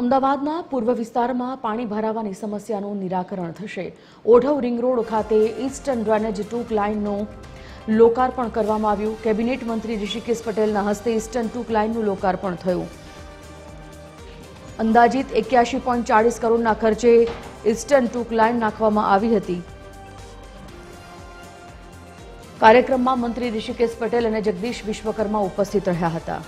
અમદાવાદના પૂર્વ વિસ્તારમાં પાણી ભરાવાની સમસ્યાનું નિરાકરણ થશે. ઓઢવ રિંગ રોડ ખાતે ઈસ્ટર્ન ડ્રેનેજ ટૂંક લાઇનનું લોકાર્પણ કરવામાં આવ્યું. કેબિનેટ મંત્રી ઋષિકેશ પટેલના હસ્તે ઇસ્ટર્ન ટૂંક લાઇનનું લોકાર્પણ થયું. અંદાજિત એક્યાસી પોઈન્ટ ચાળીસ કરોડના ખર્ચે ઈસ્ટર્ન ટૂંક લાઇન નાખવામાં આવી હતી. કાર્યક્રમમાં મંત્રી ઋષિકેશ પટેલ અને જગદીશ વિશ્વકર્મા ઉપસ્થિત રહ્યા હતા.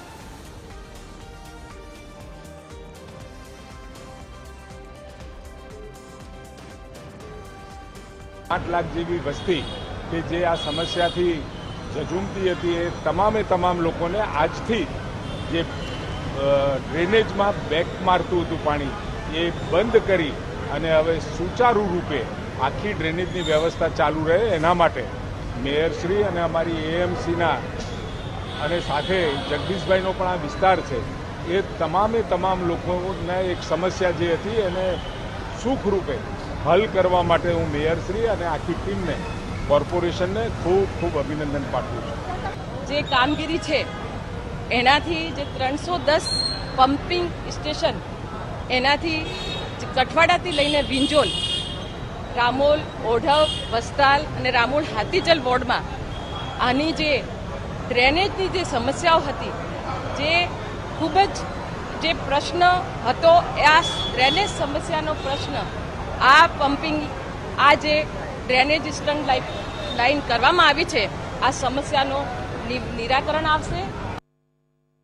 આઠ લાખ જેવી વસ્તી કે જે આ સમસ્યાથી ઝઝૂમતી હતી એ તમામે તમામ લોકોને આજથી જે ડ્રેનેજમાં બેક મારતું હતું પાણી એ બંધ કરી અને હવે સુચારુ રૂપે આખી ડ્રેનેજની વ્યવસ્થા ચાલુ રહે એના માટે મેયરશ્રી અને અમારી એએમસીના અને સાથે જગદીશભાઈનો પણ આ વિસ્તાર છે એ તમામે તમામ લોકોને એક સમસ્યા જે હતી એને સુખરૂપે હલ કરવા માટે હું મેયરશ્રી અને આખી ટીમને, કોર્પોરેશનને ખૂબ ખૂબ અભિનંદન પાઠવું છું. જે કામગીરી છે, એનાથી જે ત્રણસો દસ પમ્પિંગ સ્ટેશન, એનાથી કઠવાડાથી લઈને વિંજોલ રામોલ, ઓઢવ, વસ્તાલ અને રામોલ હાથીજલ વોર્ડમાં, આની જે ડ્રેનેજની જે સમસ્યાઓ હતી, જે ખૂબ જ, જે પ્રશ્ન હતો, એ આ ડ્રેનેજ સમસ્યાનો પ્રશ્ન આ પમ્પિંગ આ જે ડ્રેનેજ સ્ટંગ લાઈન કરવામાં આવી છે આ સમસ્યાનો નિરાકરણ આવશે.